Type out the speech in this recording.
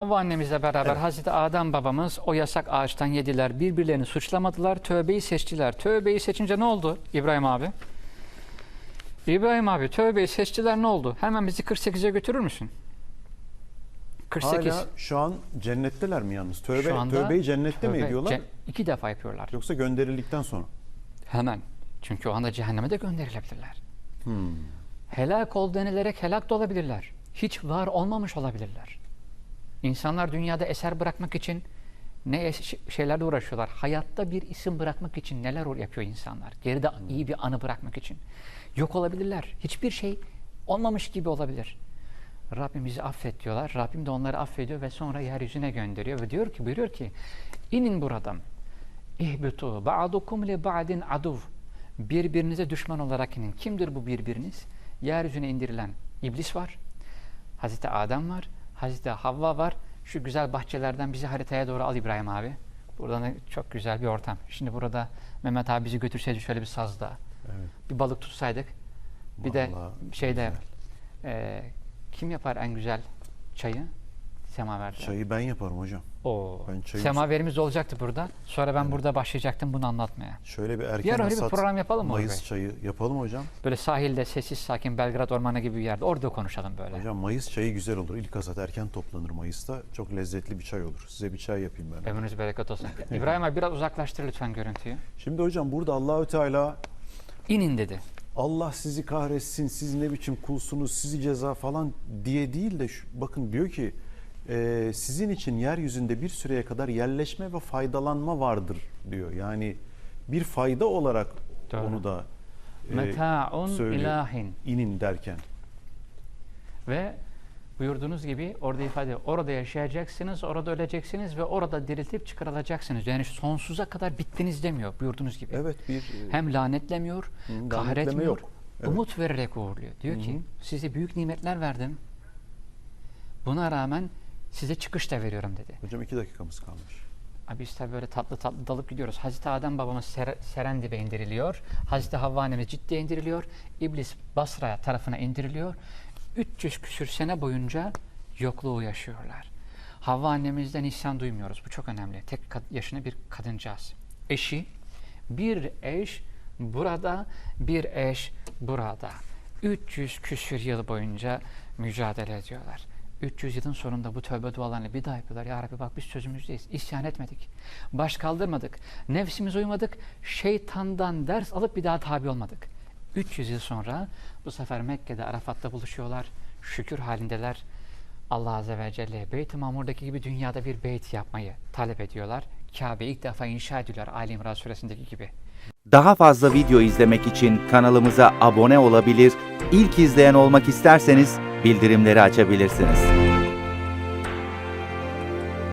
Havva annemizle beraber Evet. Hazreti Adem babamız o yasak ağaçtan yediler. Birbirlerini suçlamadılar. Tövbeyi seçtiler. Tövbeyi seçince ne oldu İbrahim abi? İbrahim abi tövbeyi seçtiler ne oldu? Hemen bizi 48'e götürür müsün? 48. Hala şu an cennetteler mi yalnız? Tövbe, Şu anda tövbeyi cennette mi tövbe- ediyorlar? ce- iki defa yapıyorlar. Yoksa gönderildikten sonra? Hemen. Çünkü o anda cehenneme de gönderilebilirler. Hmm. Helak ol denilerek helak da olabilirler. Hiç var olmamış olabilirler. İnsanlar dünyada eser bırakmak için ne şeylerle uğraşıyorlar. Hayatta bir isim bırakmak için neler yapıyor insanlar. Geride iyi bir anı bırakmak için. Yok olabilirler. Hiçbir şey olmamış gibi olabilir. Rabbim bizi affet diyorlar. Rabbim de onları affediyor ve sonra yeryüzüne gönderiyor ve diyor ki buyuruyor ki inin buradan. İhbitu ba'dukum li ba'din aduv. Birbirinize düşman olarak inin. Kimdir bu birbiriniz? Yeryüzüne indirilen iblis var. Hazreti Adem var. Hazreti Havva var. Şu güzel bahçelerden bizi haritaya doğru al İbrahim abi. Buradan da çok güzel bir ortam. Şimdi burada Mehmet abi bizi götürseydi şöyle bir sazda. Evet. Bir balık tutsaydık. Bir de Vallahi şeyde güzel. e, kim yapar en güzel çayı? Semaver'de. Çayı ben yaparım hocam. Oo. Ben çayı- Semaverimiz olacaktı burada. Sonra ben burada başlayacaktım bunu anlatmaya. Şöyle bir erken Bir ara öyle bir hasat program yapalım mı Mayıs Bey? çayı yapalım hocam. Böyle sahilde sessiz sakin Belgrad Ormanı gibi bir yerde. Orada konuşalım böyle. Hocam Mayıs çayı güzel olur. İlk hasat erken toplanır Mayıs'ta. Çok lezzetli bir çay olur. Size bir çay yapayım ben. Ömrünüz bereket olsun. İbrahim abi biraz uzaklaştır lütfen görüntüyü. Şimdi hocam burada Allahü Teala İnin dedi. Allah sizi kahretsin, siz ne biçim kulsunuz, sizi ceza falan diye değil de şu, bakın diyor ki e, sizin için yeryüzünde bir süreye kadar yerleşme ve faydalanma vardır diyor. Yani bir fayda olarak Doğru. onu da e, Meta'un söylüyor. ilahin. inin derken. Ve buyurduğunuz gibi orada ifade. Orada yaşayacaksınız, orada öleceksiniz ve orada diriltip çıkarılacaksınız. Yani sonsuza kadar bittiniz demiyor buyurduğunuz gibi. Evet bir e, Hem lanetlemiyor, Hı, kahretmiyor, yok. Evet. umut vererek uğurluyor. Diyor ki size büyük nimetler verdim. Buna rağmen size çıkış da veriyorum dedi. hocam iki dakikamız kalmış. Abi tabii böyle tatlı tatlı dalıp gidiyoruz. Hazreti Adem babamız Ser Serendip'e indiriliyor. Hazreti Havva annemiz Ciddi'ye indiriliyor. İblis Basra tarafına indiriliyor. 300 küsür sene boyunca yokluğu yaşıyorlar. Havva annemizden isyan duymuyoruz. Bu çok önemli. Tek yaşına bir kadıncağız. Eşi, bir eş burada, bir eş burada. 300 küsür yıl boyunca mücadele ediyorlar. 300 yılın sonunda bu tövbe dualarını bir daha yapıyorlar. Ya Rabbi bak biz sözümüzdeyiz. İsyan etmedik. Baş kaldırmadık. Nefsimize uymadık. Şeytandan ders alıp bir daha tabi olmadık. 300 yıl sonra bu sefer Mekke'de Arafat'ta buluşuyorlar. Şükür halindeler. Allah Azze ve Celle Beyt-i Mamur'daki gibi dünyada bir beyt yapmayı talep ediyorlar. Kabe ilk defa inşa ediliyor Ali İmran suresindeki gibi. Daha fazla video izlemek için kanalımıza abone olabilir, ilk izleyen olmak isterseniz bildirimleri açabilirsiniz.